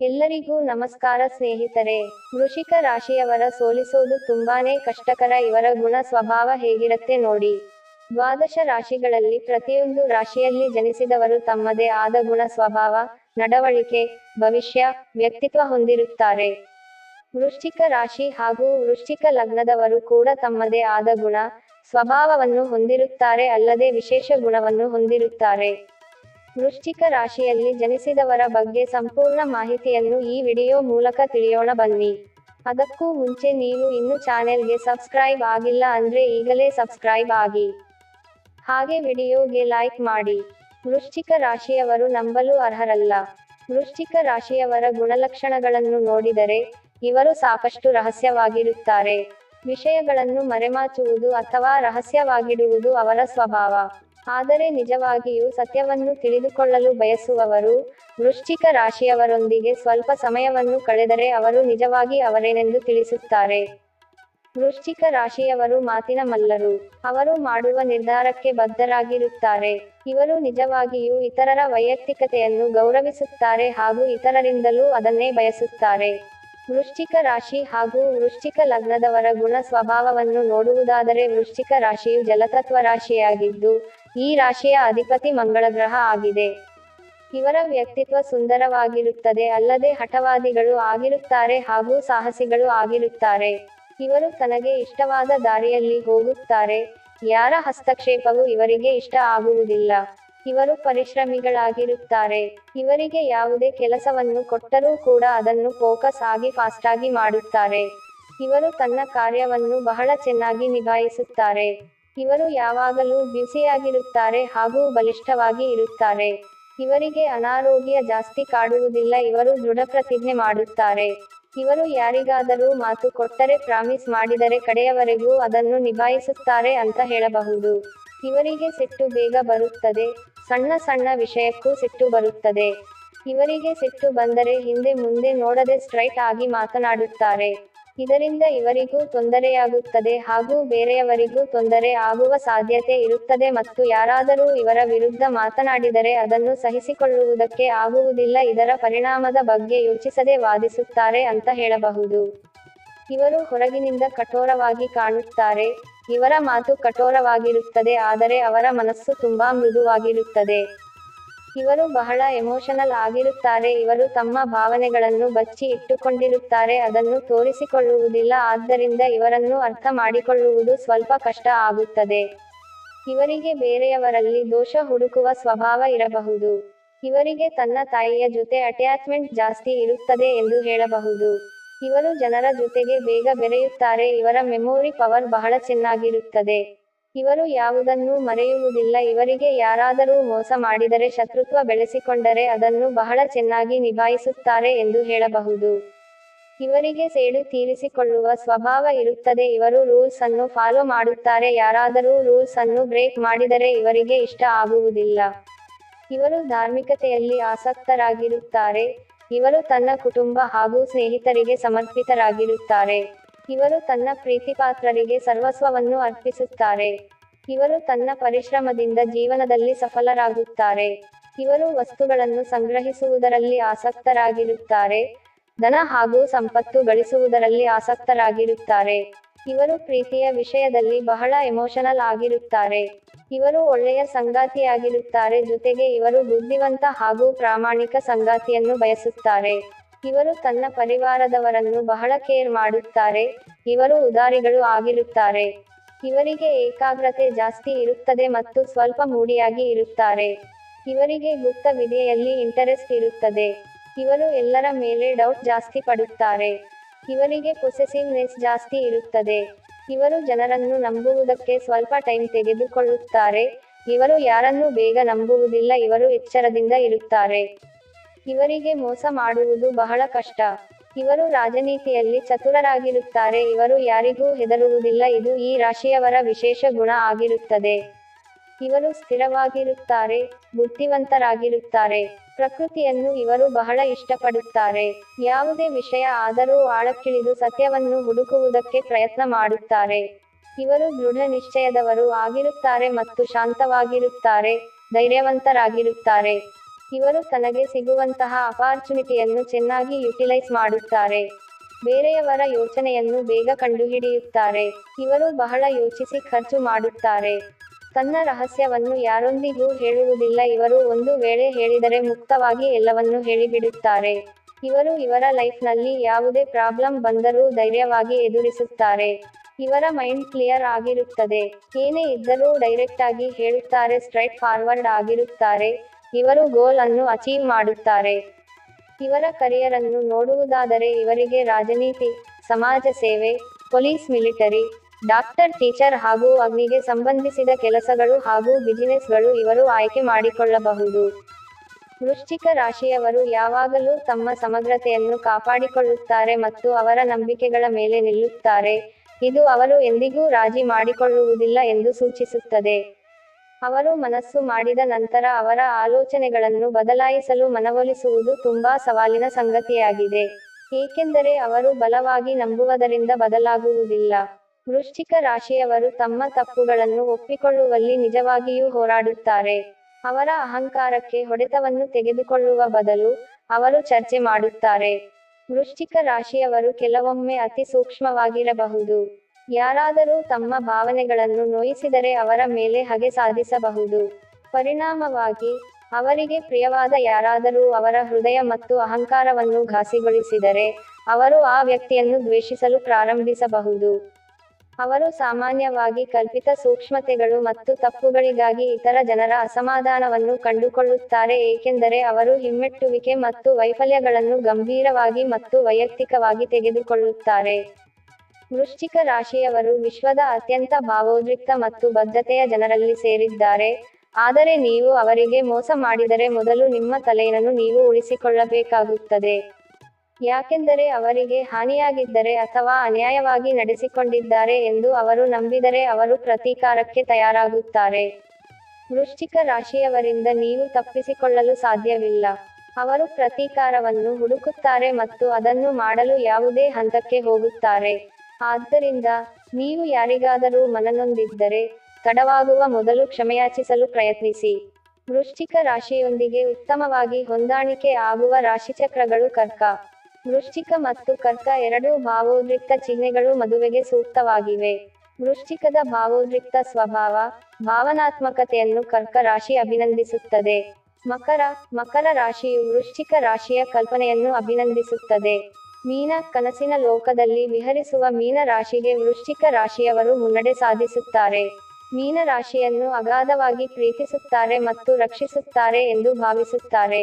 ಎಲ್ಲರಿಗೂ ನಮಸ್ಕಾರ ಸ್ನೇಹಿತರೆ. ವೃಷಿಕ ರಾಶಿಯವರ ಸೋಲಿಸೋದು ತುಂಬಾನೇ ಕಷ್ಟಕರ ಇವರ ಗುಣ ಸ್ವಭಾವ ಹೇಗಿರುತ್ತೆ ನೋಡಿ. ದ್ವಾದಶ ರಾಶಿಗಳಲ್ಲಿ ಪ್ರತಿಯೊಂದು ರಾಶಿಯಲ್ಲಿ ಜನಿಸಿದವರು ತಮ್ಮದೇ ಆದ ಗುಣ ಸ್ವಭಾವ, ನಡವಳಿಕೆ, ಭವಿಷ್ಯ, ವ್ಯಕ್ತಿತ್ವ ಹೊಂದಿರುತ್ತಾರೆ. ವೃಶ್ಚಿಕ ರಾಶಿ ಹಾಗೂ ವೃಶ್ಚಿಕ ಲಗ್ನದವರು ಕೂಡ ತಮ್ಮದೇ ಆದ ಗುಣ, ಸ್ವಭಾವವನ್ನು ಹೊಂದಿರುತ್ತಾರೆ ಅಲ್ಲದೆ ವಿಶೇಷ ಗುಣವನ್ನು ಹೊಂದಿರುತ್ತಾರೆ. ವೃಶ್ಚಿಕ ರಾಶಿಯಲ್ಲಿ ಜನಿಸಿದವರ ಬಗ್ಗೆ ಸಂಪೂರ್ಣ ಮಾಹಿತಿಯನ್ನು ಈ ವಿಡಿಯೋ ಮೂಲಕ ತಿಳಿಯೋಣ ಬನ್ನಿ. ಅದಕ್ಕೂ ಮುಂಚೆ ನೀವು ಇನ್ನು ಚಾನೆಲ್ಗೆ ಸಬ್ಸ್ಕ್ರೈಬ್ ಆಗಿಲ್ಲ ಅಂದ್ರೆ ಈಗಲೇ ಸಬ್ಸ್ಕ್ರೈಬ್ ಆಗಿ. ಹಾಗೆ ವಿಡಿಯೋಗೆ ಲೈಕ್ ಮಾಡಿ. ವೃಶ್ಚಿಕ ರಾಶಿಯವರು ನಂಬಲು ಅರ್ಹರಲ್ಲ. ವೃಶ್ಚಿಕ ರಾಶಿಯವರ ಗುಣಲಕ್ಷಣಗಳನ್ನು ನೋಡಿದರೆ ಇವರು ಸಾಕಷ್ಟು ರಹಸ್ಯವಾಗಿರುತ್ತಾರೆ. ವಿಷಯಗಳನ್ನು ಮರೆಮಾಚುವುದು ಅಥವಾ ರಹಸ್ಯವಾಗಿಡುವುದು ಅವರ ಸ್ವಭಾವ. ಆದರೆ ನಿಜವಾಗಿಯೂ ಸತ್ಯವನ್ನು ತಿಳಿದುಕೊಳ್ಳಲು ಬಯಸುವವರು ವೃಶ್ಚಿಕ ರಾಶಿಯವರೊಂದಿಗೆ ಸ್ವಲ್ಪ ಸಮಯವನ್ನು ಕಳೆದರೆ ಅವರು ನಿಜವಾಗಿ ಅವರೇನೆಂದು ತಿಳಿಸುತ್ತಾರೆ. ವೃಶ್ಚಿಕ ರಾಶಿಯವರು ಮಾತಿನ ಮಲ್ಲರು. ಅವರು ಮಾಡುವ ನಿರ್ಧಾರಕ್ಕೆ ಬದ್ಧರಾಗಿರುತ್ತಾರೆ. ಇವರು ನಿಜವಾಗಿಯೂ ಇತರರ ವೈಯಕ್ತಿಕತೆಯನ್ನು ಗೌರವಿಸುತ್ತಾರೆ ಹಾಗೂ ಇತರರಿಂದಲೂ ಅದನ್ನೇ ಬಯಸುತ್ತಾರೆ. ವೃಶ್ಚಿಕ ರಾಶಿ ಹಾಗೂ ವೃಶ್ಚಿಕ ಲಗ್ನದವರ ಗುಣ ಸ್ವಭಾವವನ್ನು ನೋಡುವುದಾದರೆ ವೃಶ್ಚಿಕ ರಾಶಿಯು ಜಲತತ್ವ ರಾಶಿಯಾಗಿದ್ದು ಈ ರಾಶಿಯ ಅಧಿಪತಿ ಮಂಗಳ ಗ್ರಹ ಆಗಿದೆ. ಇವರ ವ್ಯಕ್ತಿತ್ವ ಸುಂದರವಾಗಿರುತ್ತದೆ, ಅಲ್ಲದೆ ಹಠವಾದಿಗಳು ಆಗಿರುತ್ತಾರೆ ಹಾಗೂ ಸಾಹಸಿಗಳು ಆಗಿರುತ್ತಾರೆ. ಇವರು ತನಗೆ ಇಷ್ಟವಾದ ದಾರಿಯಲ್ಲಿ ಹೋಗುತ್ತಾರೆ. ಯಾರ ಹಸ್ತಕ್ಷೇಪವು ಇವರಿಗೆ ಇಷ್ಟ ಆಗುವುದಿಲ್ಲ. ಇವರು ಪರಿಶ್ರಮಿಗಳಾಗಿರುತ್ತಾರೆ. ಇವರಿಗೆ ಯಾವುದೇ ಕೆಲಸವನ್ನು ಕೊಟ್ಟರೂ ಕೂಡ ಅದನ್ನು ಫೋಕಸ್ ಆಗಿ ಫಾಸ್ಟ್ ಆಗಿ ಮಾಡುತ್ತಾರೆ. ಇವರು ತನ್ನ ಕಾರ್ಯವನ್ನು ಬಹಳ ಚೆನ್ನಾಗಿ ನಿಭಾಯಿಸುತ್ತಾರೆ. ಇವರು ಯಾವಾಗಲೂ ಬ್ಯುಸಿಯಾಗಿರುತ್ತಾರೆ ಹಾಗೂ ಬಲಿಷ್ಠವಾಗಿ ಇರುತ್ತಾರೆ. ಇವರಿಗೆ ಅನಾರೋಗ್ಯ ಜಾಸ್ತಿ ಕಾಡುವುದಿಲ್ಲ, ಇವರು ದೃಢ ಪ್ರತಿಜ್ಞೆ ಮಾಡುತ್ತಾರೆ. ಇವರು ಯಾರಿಗಾದರೂ ಮಾತು ಕೊಟ್ಟರೆ ಪ್ರಾಮಿಸ್ ಮಾಡಿದರೆ ಕಡೆಯವರೆಗೂ ಅದನ್ನು ನಿಭಾಯಿಸುತ್ತಾರೆ ಅಂತ ಹೇಳಬಹುದು. ಇವರಿಗೆ ಸಿಟ್ಟು ಬೇಗ ಬರುತ್ತದೆ, ಸಣ್ಣ ಸಣ್ಣ ವಿಷಯಕ್ಕೂ ಸಿಟ್ಟು ಬರುತ್ತದೆ. ಇವರಿಗೆ ಸಿಟ್ಟು ಬಂದರೆ ಹಿಂದೆ ಮುಂದೆ ನೋಡದೆ ಸ್ಟ್ರೈಟ್ ಆಗಿ ಮಾತನಾಡುತ್ತಾರೆ. ಇದರಿಂದ ಇವರಿಗೂ ತೊಂದರೆಯಾಗುತ್ತದೆ ಹಾಗೂ ಬೇರೆಯವರಿಗೂ ತೊಂದರೆ ಆಗುವ ಸಾಧ್ಯತೆ ಇರುತ್ತದೆ ಮತ್ತು ಯಾರಾದರೂ ಇವರ ವಿರುದ್ಧ ಮಾತನಾಡಿದರೆ ಅದನ್ನು ಸಹಿಸಿಕೊಳ್ಳುವುದಕ್ಕೆ ಆಗುವುದಿಲ್ಲ, ಇದರ ಪರಿಣಾಮದ ಬಗ್ಗೆ ಯೋಚಿಸದೆ ವಾದಿಸುತ್ತಾರೆ ಅಂತ ಹೇಳಬಹುದು. ಇವರು ಹೊರಗಿನಿಂದ ಕಠೋರವಾಗಿ ಕಾಣುತ್ತಾರೆ, ಇವರ ಮಾತು ಕಠೋರವಾಗಿರುತ್ತದೆ ಆದರೆ ಅವರ ಮನಸ್ಸು ತುಂಬಾ ಮೃದುವಾಗಿರುತ್ತದೆ. ಇವರು ಬಹಳ ಎಮೋಷನಲ್ ಆಗಿರುತ್ತಾರೆ. ಇವರು ತಮ್ಮ ಭಾವನೆಗಳನ್ನು ಬಚ್ಚಿ ಇಟ್ಟುಕೊಂಡಿರುತ್ತಾರೆ. ಅದನ್ನು ತೋರಿಸಿಕೊಳ್ಳುವುದಿಲ್ಲ. ಆದ್ದರಿಂದ ಇವರನ್ನು ಅರ್ಥ ಮಾಡಿಕೊಳ್ಳುವುದು ಸ್ವಲ್ಪ ಕಷ್ಟ ಆಗುತ್ತದೆ. ಇವರಿಗೆ ಬೇರೆಯವರಲ್ಲಿ ದೋಷ ಹುಡುಕುವ ಸ್ವಭಾವ ಇರಬಹುದು. ಇವರಿಗೆ ತನ್ನ ತಾಯಿಯ ಜೊತೆ ಅಟ್ಯಾಚ್ಮೆಂಟ್ ಜಾಸ್ತಿ ಇರುತ್ತದೆ ಎಂದು ಹೇಳಬಹುದು. ಇವರು ಜನರ ಜೊತೆಗೆ ಬೇಗ ಬೆರೆಯುತ್ತಾರೆ. ಇವರ ಮೆಮೊರಿ ಪವರ್ ಬಹಳ ಚೆನ್ನಾಗಿರುತ್ತದೆ. ಇವರು ಯಾವುದನ್ನೂ ಮರೆಯುವುದಿಲ್ಲ. ಇವರಿಗೆ ಯಾರಾದರೂ ಮೋಸ ಮಾಡಿದರೆ, ಶತ್ರುತ್ವ ಬೆಳೆಸಿಕೊಂಡರೆ ಅದನ್ನು ಬಹಳ ಚೆನ್ನಾಗಿ ನಿಭಾಯಿಸುತ್ತಾರೆ ಎಂದು ಹೇಳಬಹುದು. ಇವರಿಗೆ ಸೇಡು ತೀರಿಸಿಕೊಳ್ಳುವ ಸ್ವಭಾವ ಇರುತ್ತದೆ. ಇವರು ರೂಲ್ಸ್ ಅನ್ನು ಫಾಲೋ ಮಾಡುತ್ತಾರೆ. ಯಾರಾದರೂ ರೂಲ್ಸ್ ಅನ್ನು ಬ್ರೇಕ್ ಮಾಡಿದರೆ ಇವರಿಗೆ ಇಷ್ಟ ಆಗುವುದಿಲ್ಲ. ಇವರು ಧಾರ್ಮಿಕತೆಯಲ್ಲಿ ಆಸಕ್ತರಾಗಿರುತ್ತಾರೆ. ಇವರು ತನ್ನ ಕುಟುಂಬ ಹಾಗೂ ಸ್ನೇಹಿತರಿಗೆ ಸಮರ್ಪಿತರಾಗಿರುತ್ತಾರೆ. ಇವರು ತನ್ನ ಪ್ರೀತಿಪಾತ್ರರಿಗೆ ಸರ್ವಸ್ವವನ್ನು ಅರ್ಪಿಸುತ್ತಾರೆ. ಇವರು ತನ್ನ ಪರಿಶ್ರಮದಿಂದ ಜೀವನದಲ್ಲಿ ಸಫಲರಾಗುತ್ತಾರೆ. ಇವರು ವಸ್ತುಗಳನ್ನು ಸಂಗ್ರಹಿಸುವುದರಲ್ಲಿ ಆಸಕ್ತರಾಗಿರುತ್ತಾರೆ. ಧನ ಹಾಗೂ ಸಂಪತ್ತು ಗಳಿಸುವುದರಲ್ಲಿ ಆಸಕ್ತರಾಗಿರುತ್ತಾರೆ. ಇವರು ಪ್ರೀತಿಯ ವಿಷಯದಲ್ಲಿ ಬಹಳ ಎಮೋಷನಲ್ ಆಗಿರುತ್ತಾರೆ. ಇವರು ಒಳ್ಳೆಯ ಸಂಗಾತಿಯಾಗಿರುತ್ತಾರೆ ಜೊತೆಗೆ ಇವರು ಬುದ್ಧಿವಂತ ಹಾಗೂ ಪ್ರಾಮಾಣಿಕ ಸಂಗಾತಿಯನ್ನು ಬಯಸುತ್ತಾರೆ. ಇವರು ತನ್ನ ಪರಿವಾರದವರನ್ನು ಬಹಳ ಕೇರ್ ಮಾಡುತ್ತಾರೆ, ಇವರು ಉದಾರಿಗಳು ಆಗಿರುತ್ತಾರೆ. ಇವರಿಗೆ ಏಕಾಗ್ರತೆ ಜಾಸ್ತಿ ಇರುತ್ತದೆ ಮತ್ತು ಸ್ವಲ್ಪ ಮೂಡಿಯಾಗಿ ಇರುತ್ತಾರೆ. ಇವರಿಗೆ ಗುಪ್ತ ವಿದ್ಯೆಯಲ್ಲಿ ಇಂಟರೆಸ್ಟ್ ಇರುತ್ತದೆ. ಇವರು ಎಲ್ಲರ ಮೇಲೆ ಡೌಟ್ ಜಾಸ್ತಿ ಪಡುತ್ತಾರೆ. ಇವರಿಗೆ ಪೊಸೆಸಿವ್ನೆಸ್ ಜಾಸ್ತಿ ಇರುತ್ತದೆ. ಇವರು ಜನರನ್ನು ನಂಬುವುದಕ್ಕೆ ಸ್ವಲ್ಪ ಟೈಮ್ ತೆಗೆದುಕೊಳ್ಳುತ್ತಾರೆ. ಇವರು ಯಾರನ್ನೂ ಬೇಗ ನಂಬುವುದಿಲ್ಲ, ಇವರು ಎಚ್ಚರದಿಂದ ಇರುತ್ತಾರೆ. ಇವರಿಗೆ ಮೋಸ ಮಾಡುವುದು ಬಹಳ ಕಷ್ಟ. ಇವರು ರಾಜನೀತಿಯಲ್ಲಿ ಚತುರರಾಗಿರುತ್ತಾರೆ. ಇವರು ಯಾರಿಗೂ ಹೆದರುವುದಿಲ್ಲ. ಇದು ಈ ರಾಶಿಯವರ ವಿಶೇಷ ಗುಣ ಆಗಿರುತ್ತದೆ. ಇವರು ಸ್ಥಿರವಾಗಿರುತ್ತಾರೆ, ಬುದ್ಧಿವಂತರಾಗಿರುತ್ತಾರೆ. ಪ್ರಕೃತಿಯನ್ನು ಇವರು ಬಹಳ ಇಷ್ಟಪಡುತ್ತಾರೆ. ಯಾವುದೇ ವಿಷಯ ಆದರೂ ಆಳಕ್ಕಿಳಿದು ಸತ್ಯವನ್ನು ಹುಡುಕುವುದಕ್ಕೆ ಪ್ರಯತ್ನ ಮಾಡುತ್ತಾರೆ. ಇವರು ದೃಢ ನಿಶ್ಚಯದವರು ಆಗಿರುತ್ತಾರೆ ಮತ್ತು ಶಾಂತವಾಗಿರುತ್ತಾರೆ, ಧೈರ್ಯವಂತರಾಗಿರುತ್ತಾರೆ. ಇವರು ತನಗೆ ಸಿಗುವಂತಹ ಅಪಾರ್ಚುನಿಟಿಯನ್ನು ಚೆನ್ನಾಗಿ ಯುಟಿಲೈಸ್ ಮಾಡುತ್ತಾರೆ. ಬೇರೆಯವರ ಯೋಚನೆಯನ್ನು ಬೇಗ ಕಂಡುಹಿಡಿಯುತ್ತಾರೆ. ಇವರು ಬಹಳ ಯೋಚಿಸಿ ಖರ್ಚು ಮಾಡುತ್ತಾರೆ. ತನ್ನ ರಹಸ್ಯವನ್ನು ಯಾರೊಂದಿಗೂ ಹೇಳುವುದಿಲ್ಲ. ಇವರು ಒಂದು ವೇಳೆ ಹೇಳಿದರೆ ಮುಕ್ತವಾಗಿ ಎಲ್ಲವನ್ನು ಹೇಳಿಬಿಡುತ್ತಾರೆ. ಇವರು ಇವರ ಲೈಫ್ನಲ್ಲಿ ಯಾವುದೇ ಪ್ರಾಬ್ಲಮ್ ಬಂದರೂ ಧೈರ್ಯವಾಗಿ ಎದುರಿಸುತ್ತಾರೆ. ಇವರ ಮೈಂಡ್ ಕ್ಲಿಯರ್ ಆಗಿರುತ್ತದೆ. ಏನೇ ಇದ್ದರೂ ಡೈರೆಕ್ಟ್ ಆಗಿ ಹೇಳುತ್ತಾರೆ ಸ್ಟ್ರೈಟ್ ಫಾರ್ವರ್ಡ್ ಆಗಿರುತ್ತಾರೆ. ಇವರು ಗೋಲ್ ಅನ್ನು ಅಚೀವ್ ಮಾಡುತ್ತಾರೆ. ಇವರ ಕರಿಯರ್ ಅನ್ನು ನೋಡುವುದಾದರೆ ಇವರಿಗೆ ರಾಜನೀತಿ, ಸಮಾಜ ಸೇವೆ, ಪೊಲೀಸ್, ಮಿಲಿಟರಿ, ಡಾಕ್ಟರ್, ಟೀಚರ್ ಹಾಗೂ ಅಗ್ನಿಗೆ ಸಂಬಂಧಿಸಿದ ಕೆಲಸಗಳು ಹಾಗೂ ಬಿಸಿನೆಸ್ಗಳು ಇವರು ಆಯ್ಕೆ ಮಾಡಿಕೊಳ್ಳಬಹುದು. ವೃಶ್ಚಿಕ ರಾಶಿಯವರು ಯಾವಾಗಲೂ ತಮ್ಮ ಸಮಗ್ರತೆಯನ್ನು ಕಾಪಾಡಿಕೊಳ್ಳುತ್ತಾರೆ ಮತ್ತು ಅವರ ನಂಬಿಕೆಗಳ ಮೇಲೆ ನಿಲ್ಲುತ್ತಾರೆ. ಇದು ಅವರು ಎಂದಿಗೂ ರಾಜಿ ಮಾಡಿಕೊಳ್ಳುವುದಿಲ್ಲ ಎಂದು ಸೂಚಿಸುತ್ತದೆ. ಅವರು ಮನಸ್ಸು ಮಾಡಿದ ನಂತರ ಅವರ ಆಲೋಚನೆಗಳನ್ನು ಬದಲಾಯಿಸಲು ಮನವೊಲಿಸುವುದು ತುಂಬಾ ಸವಾಲಿನ ಸಂಗತಿಯಾಗಿದೆ. ಏಕೆಂದರೆ ಅವರು ಬಲವಾಗಿ ನಂಬುವುದರಿಂದ ಬದಲಾಗುವುದಿಲ್ಲ. ವೃಶ್ಚಿಕ ರಾಶಿಯವರು ತಮ್ಮ ತಪ್ಪುಗಳನ್ನು ಒಪ್ಪಿಕೊಳ್ಳುವಲ್ಲಿ ನಿಜವಾಗಿಯೂ ಹೋರಾಡುತ್ತಾರೆ. ಅವರ ಅಹಂಕಾರಕ್ಕೆ ಹೊಡೆತವನ್ನು ತೆಗೆದುಕೊಳ್ಳುವ ಬದಲು ಅವರು ಚರ್ಚೆ ಮಾಡುತ್ತಾರೆ. ವೃಶ್ಚಿಕ ರಾಶಿಯವರು ಕೆಲವೊಮ್ಮೆ ಅತಿ ಸೂಕ್ಷ್ಮವಾಗಿರಬಹುದು. ಯಾರಾದರೂ ತಮ್ಮ ಭಾವನೆಗಳನ್ನು ನೋಯಿಸಿದರೆ ಅವರ ಮೇಲೆ ಹಗೆ ಸಾಧಿಸಬಹುದು. ಪರಿಣಾಮವಾಗಿ, ಅವರಿಗೆ ಪ್ರಿಯವಾದ ಯಾರಾದರೂ ಅವರ ಹೃದಯ ಮತ್ತು ಅಹಂಕಾರವನ್ನು ಘಾಸಿಗೊಳಿಸಿದರೆ, ಅವರು ಆ ವ್ಯಕ್ತಿಯನ್ನು ದ್ವೇಷಿಸಲು ಪ್ರಾರಂಭಿಸಬಹುದು. ಅವರು ಸಾಮಾನ್ಯವಾಗಿ ಕಲ್ಪಿತ ಸೂಕ್ಷ್ಮತೆಗಳು ಮತ್ತು ತಪ್ಪುಗಳಿಗಾಗಿ ಇತರ ಜನರ ಅಸಮಾಧಾನವನ್ನು ಕಂಡುಕೊಳ್ಳುತ್ತಾರೆ, ಏಕೆಂದರೆ ಅವರು ಹಿಮ್ಮೆಟ್ಟುವಿಕೆ ಮತ್ತು ವೈಫಲ್ಯಗಳನ್ನು ಗಂಭೀರವಾಗಿ ಮತ್ತು ವೈಯಕ್ತಿಕವಾಗಿ ತೆಗೆದುಕೊಳ್ಳುತ್ತಾರೆ. ವೃಶ್ಚಿಕ ರಾಶಿಯವರು ವಿಶ್ವದ ಅತ್ಯಂತ ಭಾವೋದ್ರಿಕ್ತ ಮತ್ತು ಬದ್ಧತೆಯ ಜನರಲ್ಲಿ ಸೇರಿದ್ದಾರೆ. ಆದರೆ ನೀವು ಅವರಿಗೆ ಮೋಸ ಮಾಡಿದರೆ ಮೊದಲು ನಿಮ್ಮ ತಲೆಯನ್ನು ನೀವು ಉಳಿಸಿಕೊಳ್ಳಬೇಕಾಗುತ್ತದೆ. ಯಾಕೆಂದರೆ ಅವರಿಗೆ ಹಾನಿಯಾಗಿದ್ದರೆ ಅಥವಾ ಅನ್ಯಾಯವಾಗಿ ನಡೆಸಿಕೊಂಡಿದ್ದಾರೆ ಎಂದು ಅವರು ನಂಬಿದರೆ ಅವರು ಪ್ರತೀಕಾರಕ್ಕೆ ತಯಾರಾಗುತ್ತಾರೆ. ವೃಶ್ಚಿಕ ರಾಶಿಯವರಿಂದ ನೀವು ತಪ್ಪಿಸಿಕೊಳ್ಳಲು ಸಾಧ್ಯವಿಲ್ಲ. ಅವರು ಪ್ರತೀಕಾರವನ್ನು ಹುಡುಕುತ್ತಾರೆ ಮತ್ತು ಅದನ್ನು ಮಾಡಲು ಯಾವುದೇ ಹಂತಕ್ಕೆ ಹೋಗುತ್ತಾರೆ. ಆದ್ದರಿಂದ ನೀವು ಯಾರಿಗಾದರೂ ಮನನೊಂದಿದ್ದರೆ ತಡವಾಗುವ ಮೊದಲು ಕ್ಷಮೆಯಾಚಿಸಲು ಪ್ರಯತ್ನಿಸಿ. ವೃಶ್ಚಿಕ ರಾಶಿಯೊಂದಿಗೆ ಉತ್ತಮವಾಗಿ ಹೊಂದಾಣಿಕೆ ಆಗುವ ರಾಶಿಚಕ್ರಗಳು ಕರ್ಕ. ವೃಶ್ಚಿಕ ಮತ್ತು ಕರ್ಕ ಎರಡೂ ಭಾವೋದ್ರಿಕ್ತ ಚಿಹ್ನೆಗಳು ಮದುವೆಗೆ ಸೂಕ್ತವಾಗಿವೆ. ವೃಶ್ಚಿಕದ ಭಾವೋದ್ರಿಕ್ತ ಸ್ವಭಾವ, ಭಾವನಾತ್ಮಕತೆಯನ್ನು ಕರ್ಕ ರಾಶಿ ಅಭಿನಂದಿಸುತ್ತದೆ. ಮಕರ ಮಕರ ರಾಶಿಯು ವೃಶ್ಚಿಕ ರಾಶಿಯ ಕಲ್ಪನೆಯನ್ನು ಅಭಿನಂದಿಸುತ್ತದೆ. ಮೀನ ಕನಸಿನ ಲೋಕದಲ್ಲಿ ವಿಹರಿಸುವ ಮೀನ ರಾಶಿಗೆ ವೃಶ್ಚಿಕ ರಾಶಿಯವರು ಮುನ್ನಡೆ ಸಾಧಿಸುತ್ತಾರೆ. ಮೀನ ರಾಶಿಯನ್ನು ಅಗಾಧವಾಗಿ ಪ್ರೀತಿಸುತ್ತಾರೆ ಮತ್ತು ರಕ್ಷಿಸುತ್ತಾರೆ ಎಂದು ಭಾವಿಸುತ್ತಾರೆ.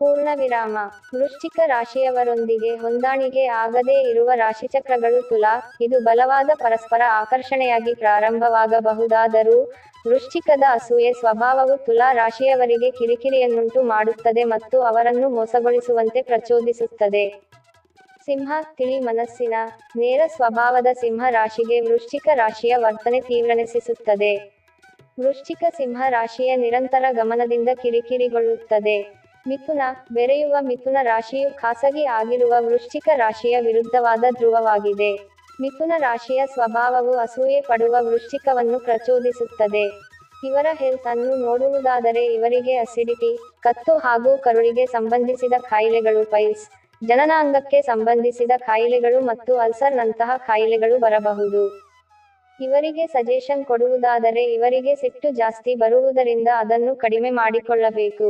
ಪೂರ್ಣ ವಿರಾಮ ವೃಶ್ಚಿಕ ರಾಶಿಯವರೊಂದಿಗೆ ಹೊಂದಾಣಿಕೆ ಆಗದೇ ಇರುವ ರಾಶಿಚಕ್ರಗಳು ತುಲಾ, ಇದು ಬಲವಾದ ಪರಸ್ಪರ ಆಕರ್ಷಣೆಯಾಗಿ ಪ್ರಾರಂಭವಾಗಬಹುದಾದರೂ ವೃಶ್ಚಿಕದ ಅಸೂಯೆ ಸ್ವಭಾವವು ತುಲಾ ರಾಶಿಯವರಿಗೆ ಕಿರಿಕಿರಿಯನ್ನುಂಟು ಮಾಡುತ್ತದೆ ಮತ್ತು ಅವರನ್ನು ಮೋಸಗೊಳಿಸುವಂತೆ ಪ್ರಚೋದಿಸುತ್ತದೆ. ಸಿಂಹ ತಿಳಿ ಮನಸ್ಸಿನ ನೇರ ಸ್ವಭಾವದ ಸಿಂಹ ರಾಶಿಗೆ ವೃಶ್ಚಿಕ ರಾಶಿಯ ವರ್ತನೆ ತೀವ್ರನೆಸಿಸುತ್ತದೆ. ವೃಶ್ಚಿಕ ಸಿಂಹ ರಾಶಿಯ ನಿರಂತರ ಗಮನದಿಂದ ಕಿರಿಕಿರಿಗೊಳ್ಳುತ್ತದೆ. ಮಿಥುನ ಬೆರೆಯುವ ಮಿಥುನ ರಾಶಿಯು ಖಾಸಗಿ ಆಗಿರುವ ವೃಶ್ಚಿಕ ರಾಶಿಯ ವಿರುದ್ಧವಾದ ಧ್ರುವವಾಗಿದೆ. ಮಿಥುನ ರಾಶಿಯ ಸ್ವಭಾವವು ಅಸೂಯೆ ಪಡುವ ವೃಶ್ಚಿಕವನ್ನು ಪ್ರಚೋದಿಸುತ್ತದೆ. ಇವರ ಹೆಲ್ತ್ ಅನ್ನು ನೋಡುವುದಾದರೆ ಇವರಿಗೆ ಅಸಿಡಿಟಿ, ಕತ್ತು ಹಾಗೂ ಕರುಳಿಗೆ ಸಂಬಂಧಿಸಿದ ಕಾಯಿಲೆಗಳು, ಪೈಲ್ಸ್ ಜನನಾಂಗಕ್ಕೆ ಸಂಬಂಧಿಸಿದ ಕಾಯಿಲೆಗಳು ಮತ್ತು ಅಲ್ಸರ್ ನಂತಹ ಕಾಯಿಲೆಗಳು ಬರಬಹುದು. ಇವರಿಗೆ ಸಜೆಷನ್ ಕೊಡುವುದಾದರೆ ಇವರಿಗೆ ಸಿಟ್ಟು ಜಾಸ್ತಿ ಬರುವುದರಿಂದ ಅದನ್ನು ಕಡಿಮೆ ಮಾಡಿಕೊಳ್ಳಬೇಕು.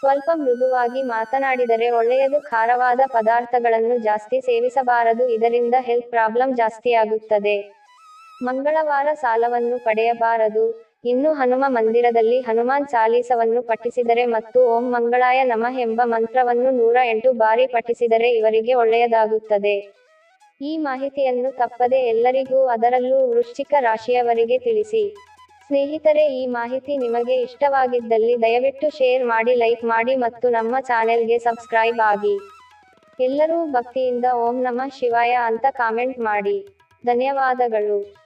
ಸ್ವಲ್ಪ ಮೃದುವಾಗಿ ಮಾತನಾಡಿದರೆ ಒಳ್ಳೆಯದು, ಖಾರವಾದ ಪದಾರ್ಥಗಳನ್ನು ಜಾಸ್ತಿ ಸೇವಿಸಬಾರದು, ಇದರಿಂದ ಹೆಲ್ತ್ ಪ್ರಾಬ್ಲಮ್ ಜಾಸ್ತಿಯಾಗುತ್ತದೆ. ಮಂಗಳವಾರ ಸಾಲವನ್ನು ಪಡೆಯಬಾರದು. ಇನ್ನು ಹನುಮ ಮಂದಿರದಲ್ಲಿ ಹನುಮಾನ್ ಚಾಲೀಸವನ್ನು ಪಠಿಸಿದರೆ ಮತ್ತು ಓಂ ಮಂಗಳಾಯ ನಮಃ ಎಂಬ ಮಂತ್ರವನ್ನು ನೂರ ಎಂಟು ಬಾರಿ ಪಠಿಸಿದರೆ ಇವರಿಗೆ ಒಳ್ಳೆಯದಾಗುತ್ತದೆ. ಈ ಮಾಹಿತಿಯನ್ನು ತಪ್ಪದೆ ಎಲ್ಲರಿಗೂ ಅದರಲ್ಲೂ ವೃಶ್ಚಿಕ ರಾಶಿಯವರಿಗೆ ತಿಳಿಸಿ. ಸ್ನೇಹಿತರೆ, ಈ ಮಾಹಿತಿ ನಿಮಗೆ ಇಷ್ಟವಾಗಿದ್ದಲ್ಲಿ ದಯವಿಟ್ಟು ಶೇರ್ ಮಾಡಿ, ಲೈಕ್ ಮಾಡಿ ಮತ್ತು ನಮ್ಮ ಚಾನೆಲ್ಗೆ ಸಬ್ಸ್ಕ್ರೈಬ್ ಆಗಿ. ಎಲ್ಲರೂ ಭಕ್ತಿಯಿಂದ ಓಂ ನಮಃ ಶಿವಾಯ ಅಂತ ಕಾಮೆಂಟ್ ಮಾಡಿ. ಧನ್ಯವಾದಗಳು.